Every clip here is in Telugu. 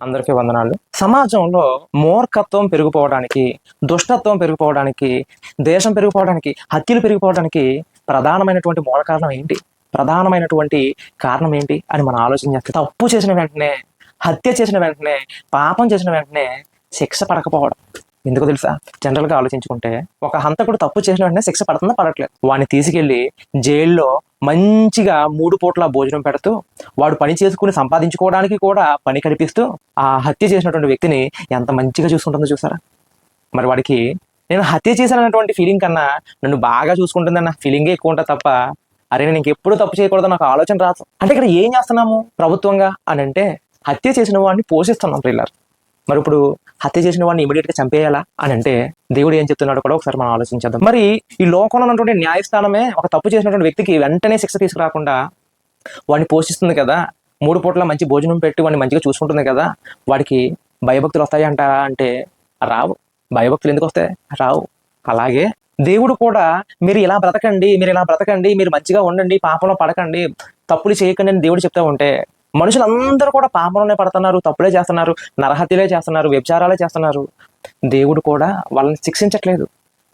అందరికీ వందనాలు. సమాజంలో మూర్ఖత్వం పెరిగిపోవడానికి దుష్టత్వం పెరిగిపోవడానికి దేశం పెరిగిపోవడానికి హత్యలు పెరిగిపోవడానికి ప్రధానమైనటువంటి మూల కారణం ఏంటి? ప్రధానమైనటువంటి కారణం ఏంటి అని మనం ఆలోచన చేస్తే తప్పు చేసిన వెంటనే హత్య చేసిన వెంటనే పాపం చేసిన వెంటనే శిక్ష పడకపోవడం. ఎందుకు తెలుసా? జనరల్గా ఆలోచించుకుంటే ఒక హంతకుడు తప్పు చేసిన వెంటనే శిక్ష పడుతుందా పడట్లేదు. వాడిని తీసుకెళ్ళి జైల్లో మంచిగా మూడు పూట్ల భోజనం పెడుతూ వాడు పని చేసుకుని సంపాదించుకోవడానికి కూడా పని కల్పిస్తూ ఆ హత్య చేసినటువంటి వ్యక్తిని ఎంత మంచిగా చూసుకుంటుందో చూసారా? మరి వాడికి నేను హత్య చేశానన్నటువంటి ఫీలింగ్ కన్నా నన్ను బాగా చూసుకుంటుందన్న ఫీలింగే ఎక్కువ ఉంటుంది తప్ప అరే నేను ఇంకెప్పుడు తప్పు చేయకూడదు నాకు ఆలోచన రాదు. అంటే ఇక్కడ ఏం చేస్తున్నాము ప్రభుత్వంగా అని అంటే హత్య చేసిన వాడిని పోషిస్తున్నాం పిల్లలు మరి ఇప్పుడు హత్య చేసిన వాడిని ఇమీడియట్గా చంపేయాలా అని అంటే దేవుడు ఏం చెప్తున్నాడు కూడా ఒకసారి మనం ఆలోచించేద్దాం. మరి ఈ లోకంలో ఉన్నటువంటి న్యాయస్థానమే ఒక తప్పు చేసినటువంటి వ్యక్తికి వెంటనే శిక్ష తీసుకురాకుండా వాడిని పోషిస్తుంది కదా? మూడు పూట్ల మంచి భోజనం పెట్టి వాడిని మంచిగా చూసుకుంటుంది కదా? వాడికి భయభక్తులు వస్తాయి అంటారా అంటే రావు. భయభక్తులు ఎందుకు వస్తాయి? రావు. అలాగే దేవుడు కూడా మీరు ఇలా బ్రతకండి మీరు ఇలా బ్రతకండి మీరు మంచిగా ఉండండి పాపంలో పడకండి తప్పులు చేయకండి అని దేవుడు చెప్తా ఉంటే మనుషులందరూ కూడా పాపంలోనే పడుతున్నారు తప్పులే చేస్తున్నారు నరహత్యలే చేస్తున్నారు వ్యభిచారాలే చేస్తున్నారు. దేవుడు కూడా వాళ్ళని శిక్షించట్లేదు.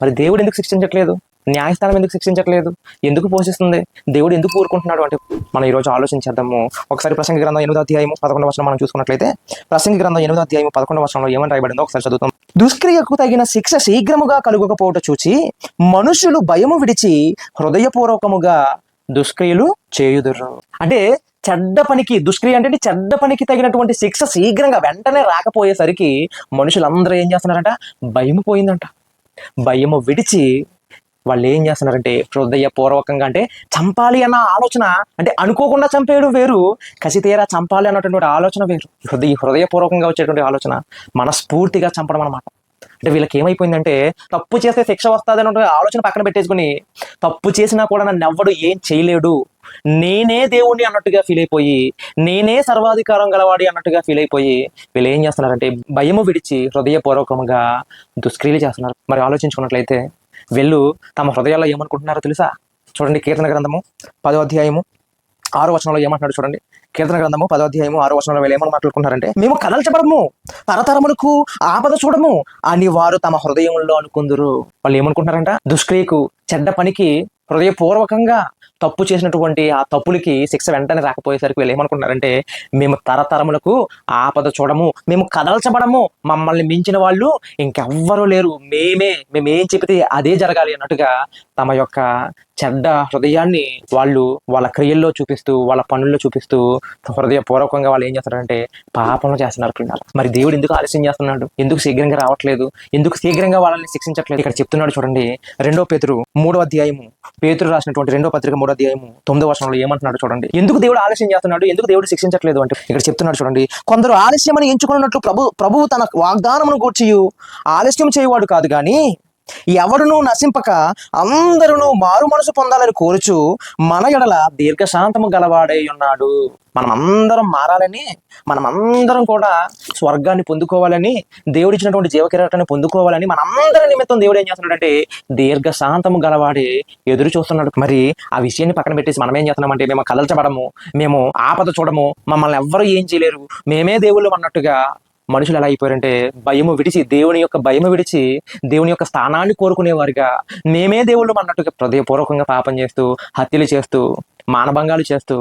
మరి దేవుడు ఎందుకు శిక్షించట్లేదు? న్యాయస్థానం ఎందుకు శిక్షించట్లేదు? ఎందుకు పోషిస్తుంది? దేవుడు ఎందుకు ఊరుకుంటున్నాడు అంటే మనం ఈరోజు ఆలోచించేద్దాము. ఒకసారి ప్రసంగ గ్రంథం ఎనిమిదో అధ్యాయము పదకొండవ వర్షం మనం చూసుకున్నట్లయితే ప్రసంగ గ్రంథం ఎనిమిదో అధ్యాయము పదకొండవ వర్షంలో ఏమని రాయబడిందో ఒకసారి చదువుతాం. దుష్క్రియకు తగిన శిక్ష శీఘ్రముగా కలుగకపోవట చూచి మనుషులు భయము విడిచి హృదయపూర్వకముగా దుష్క్రియలు చేయుదురు. అంటే చెడ్డ పనికి దుష్క్రియ అంటే చెడ్డ పనికి తగినటువంటి శిక్ష శీఘ్రంగా వెంటనే రాకపోయేసరికి మనుషులందరూ ఏం చేస్తున్నారంట? భయం పోయిందంట. భయము విడిచి వాళ్ళు ఏం చేస్తున్నారంటే హృదయపూర్వకంగా అంటే చంపాలి అన్న ఆలోచన అంటే అనుకోకుండా చంపేయడం వేరు కసితేరా చంపాలి అన్నటువంటి ఆలోచన వేరు. హృదయ హృదయపూర్వకంగా వచ్చేటువంటి ఆలోచన మనస్ఫూర్తిగా చంపడం అనమాట అంటే వీళ్ళకి ఏమైపోయిందంటే తప్పు చేస్తే శిక్ష వస్తుంది అన్న ఆలోచన పక్కన పెట్టేసుకుని తప్పు చేసినా కూడా నన్ను ఎవ్వడు ఏం చేయలేడు నేనే దేవుణ్ణి అన్నట్టుగా ఫీల్ అయిపోయి నేనే సర్వాధికారం గలవాడి అన్నట్టుగా ఫీల్ అయిపోయి వీళ్ళు ఏం చేస్తున్నారంటే భయము విడిచి హృదయపూర్వకంగా దుష్క్రియలు చేస్తున్నారు. మరి ఆలోచించుకున్నట్లయితే వీళ్ళు తమ హృదయాల్లో ఏమనుకుంటున్నారో తెలుసా? చూడండి కీర్తన గ్రంథము పదో అధ్యాయము ఆరో వచనంలో ఏమంటున్నాడు చూడండి? కీర్తన గ్రంథము పదో అధ్యాయము ఆరో వచనంలో వీళ్ళు ఏమని మాట్లాడుకుంటారంటే మేము కదల్చబడము తరతరములకు ఆపద చూడము అని వారు తమ హృదయంలో అనుకుందరు. వాళ్ళు ఏమనుకుంటున్నారంట? దుష్క్రియకు చెడ్డ పనికి హృదయపూర్వకంగా తప్పు చేసినటువంటి ఆ తప్పులకి శిక్ష వెంటనే రాకపోయేసరికి వీళ్ళు ఏమనుకుంటున్నారంటే మేము తరతరములకు ఆపద చూడము మేము కదల్చబడము మమ్మల్ని మించిన వాళ్ళు ఇంకెవ్వరూ లేరు మేమే మేము ఏం చెబితే అదే జరగాలి అన్నట్టుగా తమ యొక్క చెడ్డ హృదయాన్ని వాళ్ళు వాళ్ళ క్రియల్లో చూపిస్తూ వాళ్ళ పనుల్లో చూపిస్తూ హృదయపూర్వకంగా వాళ్ళు ఏం చేస్తారంటే పాపంలో చేస్తున్నారు పిల్లలు మరి దేవుడు ఎందుకు ఆలస్యం చేస్తున్నాడు? ఎందుకు శీఘ్రంగా రావట్లేదు? ఎందుకు శీఘ్రంగా వాళ్ళని శిక్షించట్లేదు? ఇక్కడ చెప్తున్నాడు చూడండి. రెండో పేతురు మూడో అధ్యాయము. పేతురు రాసినటువంటి రెండో పత్రిక మూడో అధ్యాయము తొమ్మిదో వర్షంలో ఏమంటున్నాడు చూడండి. ఎందుకు దేవుడు ఆలస్యం చేస్తున్నాడు? ఎందుకు దేవుడు శిక్షించట్లేదు అంటే ఇక్కడ చెప్తున్నాడు చూడండి. కొందరు ఆలస్యమని ఎంచుకున్నట్లు ప్రభు ప్రభువు తన వాగ్దానమును గూర్చి ఆలస్యం చేయవాడు కాదు కానీ ఎవడును నశింపక అందరూ మారు మనసు పొందాలని కోరుచు మన ఎడల దీర్ఘశాంతము గలవాడై ఉన్నాడు. మనమందరం మారాలని మనం అందరం కూడా స్వర్గాన్ని పొందుకోవాలని దేవుడిచ్చినటువంటి జీవకిరాటాన్ని పొందుకోవాలని మనందరి నిమిత్తం దేవుడు ఏం చేస్తున్నాడంటే దీర్ఘశాంతము గలవాడే ఎదురు చూస్తున్నాడు. మరి ఆ విషయాన్ని పక్కన పెట్టేసి మనం ఏం చేస్తున్నామంటే మేము కదల్చబడము మేము ఆపద చూడము మమ్మల్ని ఎవ్వరూ ఏం చేయలేరు. మేమే దేవుళ్ళు అన్నట్టుగా మనుషులు ఎలా అయిపోయారంటే భయము విడిచి దేవుని యొక్క భయము విడిచి దేవుని యొక్క స్థానాన్ని కోరుకునేవారుగా. మేమే దేవుళ్ళు అన్నట్టుగా హృదయపూర్వకంగా పాపం చేస్తూ హత్యలు చేస్తూ మానభంగాలు చేస్తూ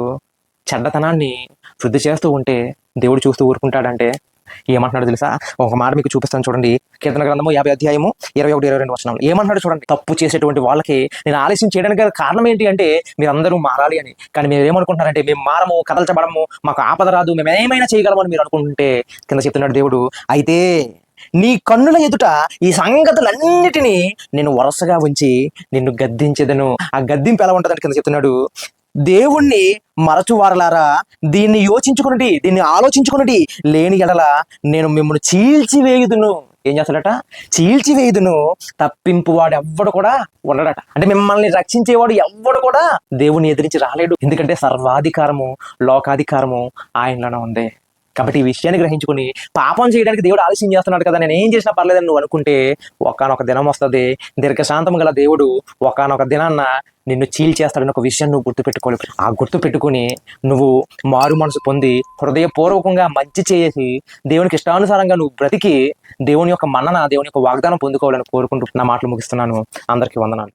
చెడ్డతనాన్ని వృద్ధి చేస్తూ ఉంటే దేవుడు చూస్తూ ఊరుకుంటాడంటే ఏమంటున్నాడు తెలుసా? ఒక మాట మీకు చూపిస్తాను చూడండి. కీర్తన గ్రంథము యాభై అధ్యాయము ఇరవై ఒకటి ఇరవై రెండు వచనాలు. ఏమంటున్నాడు చూడండి? తప్పు చేసేటువంటి వాళ్ళకి నేను ఆలస్యం చేయడానికి కారణం ఏంటి అంటే మీరందరూ మారాలి అని. కానీ మీరు ఏమనుకుంటున్నారంటే మేము మారము కదల్చబడము మాకు ఆపద రాదు మేము ఏమైనా చేయగలమని మీరు అనుకుంటుంటే కింద చెప్తున్నాడు దేవుడు. అయితే నీ కన్నుల ఎదుట ఈ సంగతులన్నిటినీ నేను వరుసగా ఉంచి నిన్ను గద్దించేదను. ఆ గద్దింపు ఎలా ఉంటుందని కింద చెప్తున్నాడు. దేవుణ్ణి మరచువారలారా? దీన్ని యోచించుకున్నటి దీన్ని ఆలోచించుకున్నటి లేని ఎడల నేను మిమ్మల్ని చీల్చివేయుదును. ఏం చేస్తాడట? చీల్చివేయుదును. తప్పింపు వాడు ఎవ్వడు కూడా ఉండడట. అంటే మిమ్మల్ని రక్షించేవాడు ఎవ్వడు కూడా దేవుని ఎదిరించి రాలేడు. ఎందుకంటే సర్వాధికారము లోకాధికారము ఆయనలోనే ఉంది కాబట్టి ఈ విషయాన్ని గ్రహించుకుని పాపం చేయడానికి దేవుడు ఆలస్యం చేస్తున్నాడు కదా నేను ఏం చేసినా పర్లేదని నువ్వు అనుకుంటే ఒకానొక దినం వస్తుంది. దీర్ఘశాంతం గల దేవుడు ఒకానొక దినాన్న నిన్ను చీల్ చేస్తాడని ఒక విషయం నువ్వు గుర్తుపెట్టుకోవాలి. ఆ గుర్తు పెట్టుకుని నువ్వు మారు మనసు పొంది హృదయపూర్వకంగా మంచి చేసి దేవునికి ఇష్టానుసారంగా నువ్వు బ్రతికి దేవుని యొక్క మన్నన దేవుని యొక్క వాగ్దానం పొందుకోవాలని కోరుకుంటూ నా మాటలు ముగిస్తున్నాను. అందరికీ వందనాలు.